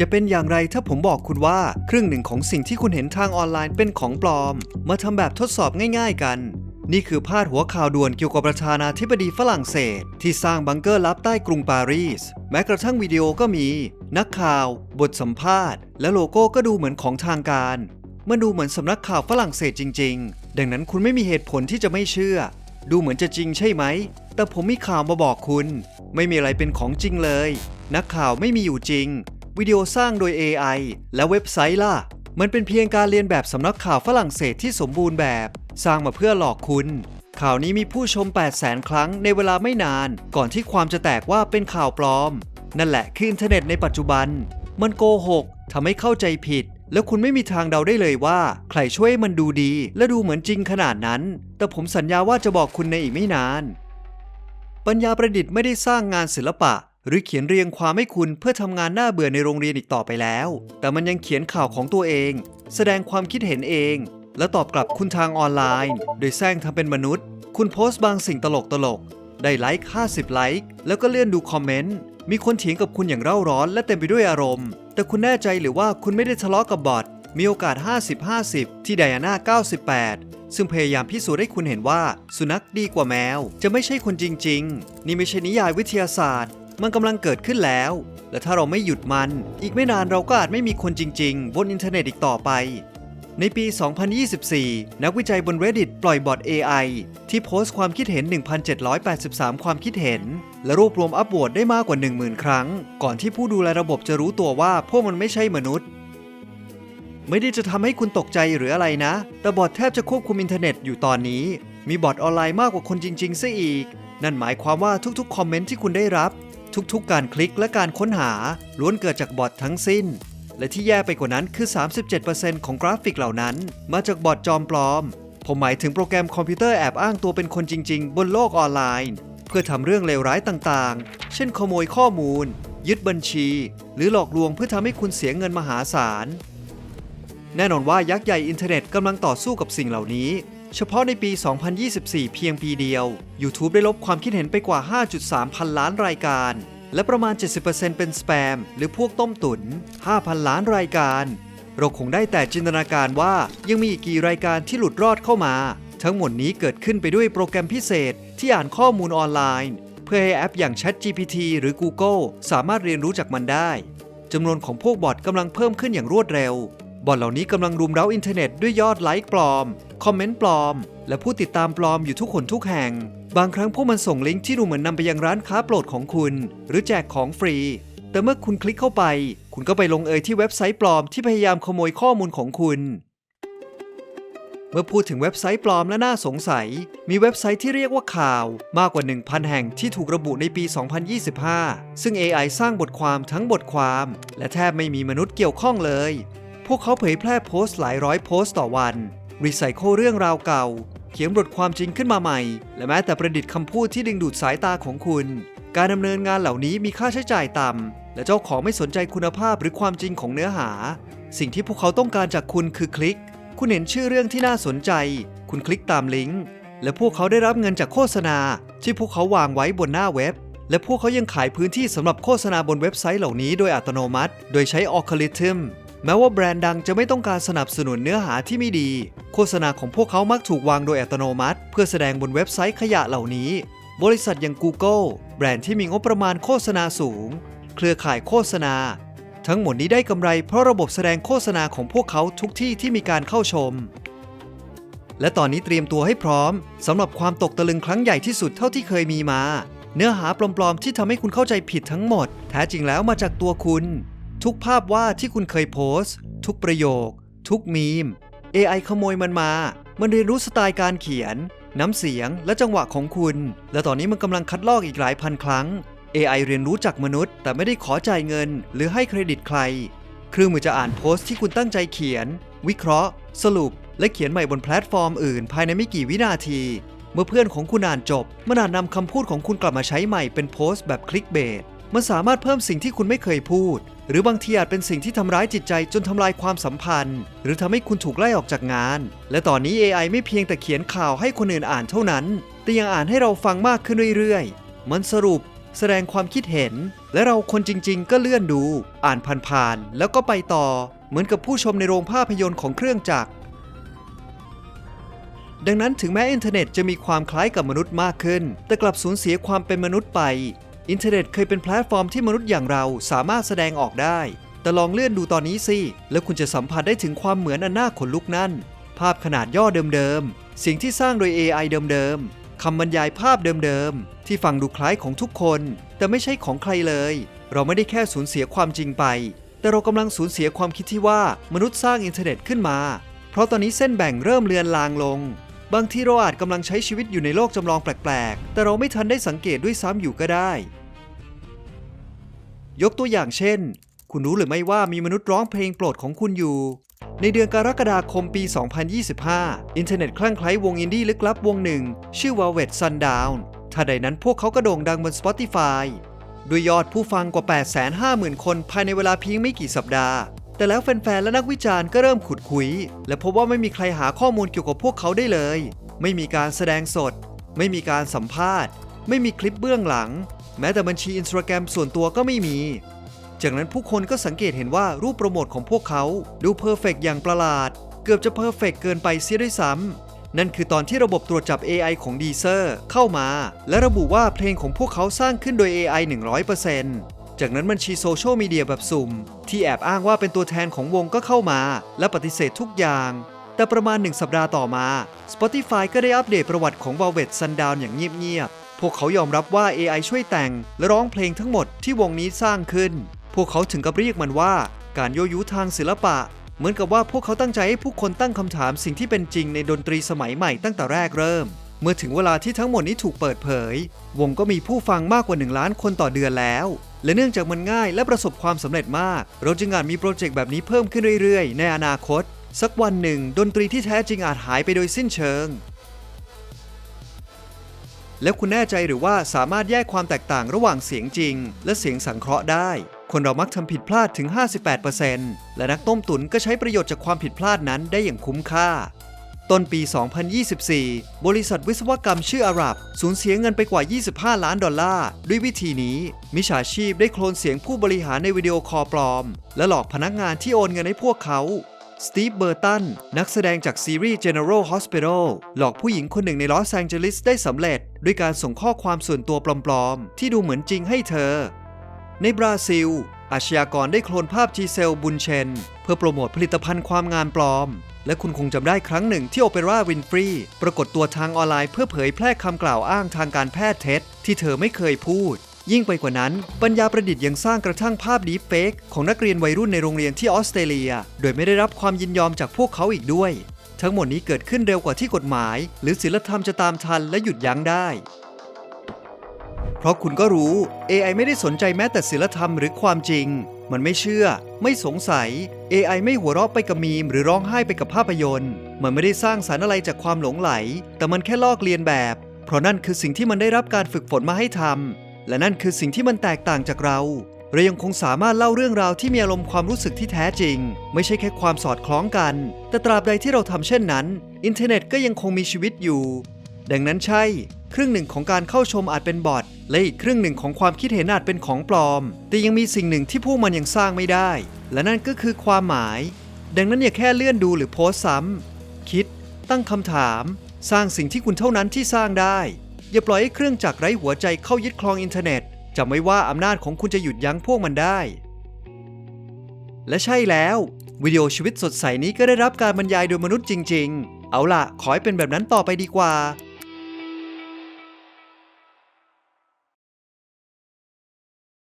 จะเป็นอย่างไรถ้าผมบอกคุณว่า ครึ่งหนึ่งของสิ่งที่คุณเห็นทางออนไลน์เป็นของปลอม มาทำแบบทดสอบง่ายๆกัน นี่คือพาดหัวข่าวด่วนเกี่ยวกับประธานาธิบดีฝรั่งเศส ที่สร้างบังเกอร์ลับใต้กรุงปารีส แม้กระทั่งวิดีโอก็มี นักข่าว บทสัมภาษณ์ และโลโก้ก็ดูเหมือนของทางการมันดูเหมือนสำนักข่าวฝรั่งเศสจริง ๆ ดังนั้นคุณไม่มีเหตุผลที่จะไม่เชื่อ ดูเหมือนจะจริงใช่ไหม แต่ผมมีข่าวมาบอกคุณ ไม่มีอะไรเป็นของจริงเลย นักข่าวไม่มีอยู่จริง วิดีโอสร้างโดย AI และเว็บไซต์ล่ะ มันเป็นเพียงการเรียนแบบสำนักข่าวฝรั่งเศสที่สมบูรณ์แบบ สร้างมาเพื่อหลอกคุณ ข่าวนี้มีผู้ชม 8 0 0 0 0 0 ครั้งในเวลาไม่นาน ก่อนที่ความจะแตกว่าเป็นข่าวปลอม นั่นแหละคืออินเทอร์เน็ตในปัจจุบัน มันโกหกทำให้เข้าใจผิดแล้วคุณไม่มีทางเดาได้เลยว่า ใครช่วยมันดูดี และดูเหมือนจริงขนาดนั้น แต่ผมสัญญาว่าจะบอกคุณในอีกไม่นาน ปัญญาประดิษฐ์ไม่ได้สร้างงานศิลปะ หรือเขียนเรียงความให้คุณเพื่อทำงานหน้าเบื่อในโรงเรียนอีกต่อไปแล้ว แต่มันยังเขียนข่าวของตัวเอง แสดงความคิดเห็นเอง และตอบกลับคุณทางออนไลน์ โดยแซงทำเป็นมนุษย์ คุณโพสต์บางสิ่งตลกตลกได้ไลค์50ไลค์แล้วก็เลื่อนดูคอมเมนต์มีคนเถียงกับคุณอย่างเร่าร้อน และเต็มไปด้วยอารมณ์ แต่คุณแน่ใจหรือว่าคุณไม่ได้ทะเลาะกับบอทมีโอกาส 50-50 ที่ไดอาน่า 98 ซึ่งพยายามพิสูจน์ให้คุณเห็นว่า สุนัขดีกว่าแมว จะไม่ใช่คนจริง ๆ นี่ไม่ใช่นิยายวิทยาศาสตร์มันกำลังเกิดขึ้นแล้ว และถ้าเราไม่หยุดมัน อีกไม่นานเราก็อาจไม่มีคนจริง ๆ บนอินเทอร์เน็ตอีกต่อไป ในปี 2024 นักวิจัยบน Reddit ปล่อยบอท AI ที่โพสต์ความคิดเห็น 1,783 ความคิดเห็น และรวบรวมอัปโหวตได้มากกว่า 10,000 ครั้ง ก่อนที่ผู้ดูแลระบบจะรู้ตัวว่าพวกมันไม่ใช่มนุษย์ไม่ได้จะทำให้คุณตกใจหรืออะไรนะ แต่บอทแทบจะควบคุมอินเทอร์เน็ตอยู่ตอนนี้ มีบอทออนไลน์มากกว่าคนจริงๆซะอีก นั่นหมายความว่าทุกๆ คอมเมนต์ที่คุณได้รับ ทุกๆ การคลิกและการค้นหาล้วนเกิดจากบอททั้งสิ้น และที่แย่ไปกว่านั้นคือ 37%ของกราฟิกเหล่านั้น มาจากบอทจอมปลอม ผมหมายถึงโปรแกรมคอมพิวเตอร์แอบอ้างตัวเป็นคนจริง ๆ บนโลกออนไลน์ เพื่อทำเรื่องเลวร้ายต่างๆ เช่นขโมยข้อมูล ยึดบัญชี หรือหลอกลวงเพื่อทำให้คุณเสียเงินมหาศาลแน่นอนว่ายักษ์ใหญ่อินเทอร์เน็ตกำลังต่อสู้กับสิ่งเหล่านี้ เฉพาะในปี 2024 เพียงปีเดียว YouTube ได้ลบความคิดเห็นไปกว่า 5.3 พันล้านรายการ และประมาณ 70%เป็นสแปม หรือพวกต้มตุน5,000 ล้านรายการ เราคงได้แต่จินตนาการว่ายังมีอีกกี่รายการที่หลุดรอดเข้ามา ทั้งหมดนี้เกิดขึ้นไปด้วยโปรแกรมพิเศษที่อ่านข้อมูลออนไลน์ เพื่อให้แอปอย่าง ChatGPT หรือ Google สามารถเรียนรู้จากมันได้จำนวนของพวกบอทกำลังเพิ่มขึ้นอย่างรวดเร็ว บอทเหล่านี้กำลังรุมเร้าอินเทอร์เน็ตด้วยยอดไลค์ปลอม คอมเมนต์ปลอม และผู้ติดตามปลอมอยู่ทุกคนทุกแห่ง บางครั้งพวกมันส่งลิงก์ที่ดูเหมือนนำไปยังร้านค้าโปรดของคุณ หรือแจกของฟรี แต่เมื่อคุณคลิกเข้าไป คุณก็ไปลงเอยที่เว็บไซต์ปลอมที่พยายามขโมยข้อมูลของคุณ เมื่อพูดถึงเว็บไซต์ปลอมและน่าสงสัย มีเว็บไซต์ที่เรียกว่าข่าว มากกว่า 1,000 แห่งที่ถูกระบุในปี 2025 ซึ่ง AI สร้างบทความทั้งบทความ และแทบไม่มีมนุษย์เกี่ยวข้องเลย วกเขาเผยแพร่โพสต์หลายร้อยโพสต์ต่อวัน รีไซเคิลเรื่องราวเก่า เขียนบทความจริงขึ้นมาใหม่ และแม้แต่ประดิษฐ์คำพูดที่ดึงดูดสายตาของคุณ การดำเนินงานเหล่านี้มีค่าใช้จ่ายต่ำ และเจ้าของไม่สนใจคุณภาพหรือความจริงของเนื้อหา สิ่งที่พวกเขาต้องการจากคุณคือคลิก คุณเห็นชื่อเรื่องที่น่าสนใจ คุณคลิกตามลิงก์ และพวกเขาได้รับเงินจากโฆษณา ที่พวกเขาวางไว้บนหน้าเว็บและพวกเขายังขายพื้นที่สำหรับโฆษณาบนเว็บไซต์เหล่านี้โดยอัตโนมัติ โดยใช้อัลกอริทึม แม้ว่าแบรนด์ดังจะไม่ต้องการสนับสนุนเนื้อหาที่ไม่ดี โฆษณาของพวกเขามักถูกวางโดยอัตโนมัติ เพื่อแสดงบนเว็บไซต์ขยะเหล่านี้ บริษัทอย่าง Google แบรนด์ที่มีงบประมาณโฆษณาสูง เครือข่ายโฆษณา ทั้งหมดนี้ได้กำไรเพราะระบบแสดงโฆษณาของพวกเขาทุกที่ที่มีการเข้าชม และตอนนี้เตรียมตัวให้พร้อมสำหรับความตกตะลึงครั้งใหญ่ที่สุดเท่าที่เคยมีมา เนื้อหาปลอมๆ ที่ทำให้คุณเข้าใจผิดทั้งหมด แท้จริงแล้วมาจากตัวคุณ ทุกภาพวาดที่คุณเคยโพสต์ ทุกประโยค ทุกมีม AI ขโมยมันมา มันเรียนรู้สไตล์การเขียน น้ำเสียงและจังหวะของคุณ และตอนนี้มันกำลังคัดลอกอีกหลายพันครั้ง AI เรียนรู้จากมนุษย์ แต่ไม่ได้ขอจ่ายเงิน หรือให้เครดิตใคร เครื่องมือจะอ่านโพสต์ที่คุณตั้งใจเขียน วิเคราะห์ สรุป และเขียนใหม่บนแพลตฟอร์มอื่น ภายในไม่กี่วินาที เมื่อเพื่อนของคุณอ่านจบ มันอาจนำคำพูดของคุณกลับมาใช้ใหม่เป็นโพสต์แบบคลิกเบสมันสามารถเพิ่มสิ่งที่คุณไม่เคยพูด หรือบางทีอาจเป็นสิ่งที่ทำร้ายจิตใจจนทำลายความสัมพันธ์ หรือทำให้คุณถูกไล่ออกจากงาน และตอนนี้ AI ไม่เพียงแต่เขียนข่าวให้คนอื่นอ่านเท่านั้น แต่ยังอ่านให้เราฟังมากขึ้นเรื่อยๆ มันสรุป แสดงความคิดเห็น และเราคนจริง ๆ ก็เลื่อนดู อ่านผ่านๆแล้วก็ไปต่อ เหมือนกับผู้ชมในโรงภาพยนตร์ของเครื่องจักรดังนั้นถึงแม้อินเทอร์เน็ตจะมีความคล้ายกับมนุษย์มากขึ้น แต่กลับสูญเสียความเป็นมนุษย์ไป อินเทอร์เน็ตเคยเป็นแพลตฟอร์มที่มนุษย์อย่างเราสามารถแสดงออกได้ แต่ลองเลื่อนดูตอนนี้สิ แล้วคุณจะสัมผัสได้ถึงความเหมือนอันน่าขนลุกนั่น ภาพขนาดย่อเดิมๆ สิ่งที่สร้างโดย AI เดิมๆ คำบรรยายภาพเดิมๆ ที่ฟังดูคล้ายของทุกคน แต่ไม่ใช่ของใครเลย เราไม่ได้แค่สูญเสียความจริงไป แต่เรากำลังสูญเสียความคิดที่ว่ามนุษย์สร้างอินเทอร์เน็ตขึ้นมา เพราะตอนนี้เส้นแบ่งเริ่มเลือนลางลง บางทีเราอาจกำลังใช้ชีวิตอยู่ในโลกจำลองแปลกๆ แต่เราไม่ทันได้สังเกตด้วยซ้ำอยู่ก็ได้ ยกตัวอย่างเช่น คุณรู้หรือไม่ว่ามีมนุษย์ร้องเพลงโปรดของคุณอยู่ ในเดือนกรกฎาคมปี 2025 อินเทอร์เน็ตคลั่งไคล้วงอินดี้ลึกลับวงหนึ่ง ชื่อ Velvet Sundown ถ้าใดนั้นพวกเขาก็โด่งดังบน Spotify ด้วยยอดผู้ฟังกว่า 850,000 คนภายในเวลาเพียงไม่กี่สัปดาห์ แต่แล้วแฟนๆ และนักวิจารณ์ก็เริ่มขุดคุย และพบว่าไม่มีใครหาข้อมูลเกี่ยวกับพวกเขาได้เลย ไม่มีการแสดงสด ไม่มีการสัมภาษณ์ ไม่มีคลิปเบื้องหลัง แม้แต่บัญชีอินสตาแกรมส่วนตัวก็ไม่มี จากนั้นผู้คนก็สังเกตเห็นว่ารูปโปรโมทของพวกเขาดูเพอร์เฟกอย่างประหลาด เกือบจะเพอร์เฟกเกินไปเสียด้วยซ้ำนั่นคือตอนที่ระบบตรวจจับ AI ของ Deezer เข้ามา และระบุว่าเพลงของพวกเขาสร้างขึ้นโดย AI 100% จากนั้นบัญชีโซเชียลมีเดียแบบสุ่ม ที่แอบอ้างว่าเป็นตัวแทนของวงก็เข้ามา และปฏิเสธทุกอย่าง แต่ประมาณหนึ่งสัปดาห์ต่อมา Spotify ก็ได้อัปเดตประวัติของ Velvet Sundown อย่างเงียบๆ พวกเขายอมรับว่า AI ช่วยแต่ง และร้องเพลงทั้งหมดที่วงนี้สร้างขึ้น พวกเขาถึงกับเรียกมันว่าการโยยุทางศิลปะ เหมือนกับว่าพวกเขาตั้งใจให้ผู้คนตั้งคำถามสิ่งที่เป็นจริงในดนตรีสมัยใหม่ตั้งแต่แรกเริ่ม เมื่อถึงเวลาที่ทั้งหมดนี้ถูกเปิดเผย วงก็มีผู้ฟังมากกว่า 1 ล้านคนต่อเดือนแล้ว และเนื่องจากมันง่ายและประสบความสำเร็จมาก เราจึงอาจมีโปรเจกต์แบบนี้เพิ่มขึ้นเรื่อยๆ ในอนาคต สักวันหนึ่ง ดนตรีที่แท้จริงอาจหายไปโดยสิ้นเชิง แล้วคุณแน่ใจหรือว่าสามารถแยกความแตกต่างระหว่างเสียงจริง และเสียงสังเคราะห์ได้ คนเรามักทำผิดพลาดถึง 58%และนักต้มตุ๋นก็ใช้ประโยชน์จากความผิดพลาดนั้นได้อย่างคุ้มค่า ต้นปี 2024 บริษัทวิศวกรรมชื่ออารับ สูญเสียเงินไปกว่า 25 ล้านดอลลาร์ ด้วยวิธีนี้ มิจฉาชีพได้โคลนเสียงผู้บริหารในวิดีโอคอลปลอม และหลอกพนักงานที่โอนเงินให้พวกเขาสตีฟ เบอร์ตัน นักแสดงจากซีรีส์ General Hospital หลอกผู้หญิงคนหนึ่งในลอสแองเจลิสได้สำเร็จ ด้วยการส่งข้อความส่วนตัวปลอม ๆ ที่ดูเหมือนจริงให้เธอ ในบราซิล อาชญากรได้โคลนภาพจีเซลบุนเชน เพื่อโปรโมทผลิตภัณฑ์ความงานปลอม และคุณคงจำได้ครั้งหนึ่งที่โอเปร่าวินฟรีปรากฏตัวทางออนไลน์เพื่อเผยแพร่คำกล่าวอ้างทางการแพทย์เท็จ ที่เธอไม่เคยพูด ยิ่งไปกว่านั้น ปัญญาประดิษฐ์ยังสร้างกระทั่งภาพดีเฟกของนักเรียนวัยรุ่นในโรงเรียนที่ออสเตรเลีย โดยไม่ได้รับความยินยอมจากพวกเขาอีกด้วย ทั้งหมดนี้เกิดขึ้นเร็วกว่าที่กฎหมาย หรือศีลธรรมจะตามทันและหยุดยั้งได้ เพราะคุณก็รู้ AI ไม่ได้สนใจแม้แต่ศีลธรรมหรือความจริง มันไม่เชื่อ ไม่สงสัย AI ไม่หัวเราะไปกับมีม หรือร้องไห้ไปกับภาพยนตร์ มันไม่ได้สร้างสารรค์อะไรจากความหลงไหล แต่มันแค่ลอกเลียนแบบ เพราะนั่นคือสิ่งที่มันได้รับการฝึกฝนมาให้ทำ และนั่นคือสิ่งที่มันแตกต่างจากเรา เรายังคงสามารถเล่าเรื่องราวที่มีอารมณ์ความรู้สึกที่แท้จริง ไม่ใช่แค่ความสอดคล้องกัน แต่ตราบใดที่เราทำเช่นนั้น อินเทอร์เน็ตก็ยังคงมีชีวิตอยู่ ดังนั้นใช่ ครึ่งหนึ่งของการเข้าชมอาจเป็นบอท และอีกครึ่งหนึ่งของความคิดเห็นอาจเป็นของปลอม แต่ยังมีสิ่งหนึ่งที่พวกมันยังสร้างไม่ได้ และนั่นก็คือความหมาย ดังนั้นอย่าแค่เลื่อนดูหรือโพสซ้ำคิด ตั้งคำถาม สร้างสิ่งที่คุณเท่านั้นที่สร้างได้ อย่าปล่อยให้เครื่องจักรไร้หัวใจเข้ายึดครองอินเทอร์เน็ตจำไว้ว่าอำนาจของคุณจะหยุดยั้งพวกมันได้ และใช่แล้ว วิดีโอชีวิตสดใสนี้ก็ได้รับการบรรยายโดยมนุษย์จริง ๆ เอาล่ะ ขอให้เป็นแบบนั้นต่อไปดีกว่า